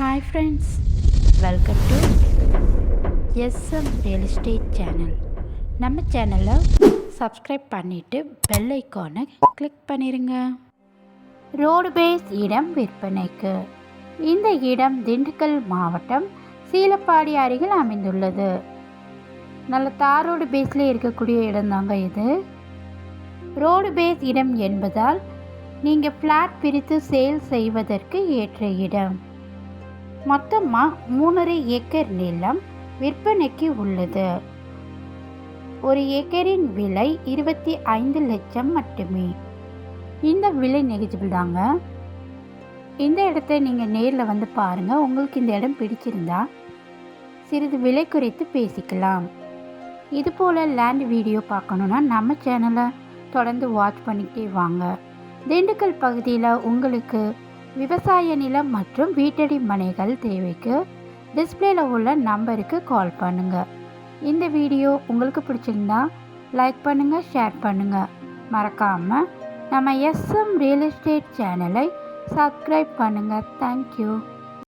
Hi friends welcome to SM real estate channel நம்ம சேனலை subscribe பண்ணிவிட்டு பெல் ஐக்கானை கிளிக் பண்ணிடுங்க ரோடு பேஸ் இடம் விற்பனைக்கு. இந்த இடம் திண்டுக்கல் மாவட்டம் சீலப்பாடி அருகில் அமைந்துள்ளது. நல்ல தார் ரோடு பேஸில் இருக்கக்கூடிய இடம்தாங்க இது. ரோடு பேஸ் இடம் என்பதால் நீங்கள் ஃப்ளாட் பிரித்து சேல் செய்வதற்கு ஏற்ற இடம். மொத்தமாக மூணரை ஏக்கர் நிலம் விற்பனைக்கு உள்ளது. ஒரு ஏக்கரின் விலை இருபத்தி ஐந்து லட்சம் மட்டுமே. இந்த விலை நெகிஜிபிள் தாங்க. இந்த இடத்த நீங்கள் நேரில் வந்து பாருங்கள் உங்களுக்கு இந்த இடம் பிடிச்சிருந்தா சிறிது விலை குறைத்து பேசிக்கலாம். இது போல் லேண்ட் வீடியோ பார்க்கணுன்னா நம்ம சேனலை தொடர்ந்து வாட்ச் பண்ணிக்கிட்டே வாங்க. திண்டுக்கல் பகுதியில் உங்களுக்கு விவசாய நிலம் மற்றும் வீட்டடி மனைகள் தேவைக்கு டிஸ்பிளேல உள்ள நம்பருக்கு கால் பண்ணுங்கள் இந்த வீடியோ உங்களுக்கு பிடிச்சிருந்தா லைக் பண்ணுங்கள் ஷேர் பண்ணுங்கள் மறக்காமல் நம்ம எஸ்எம் ரியல் எஸ்டேட் சேனலை சப்ஸ்கிரைப் பண்ணுங்கள் தேங்க்யூ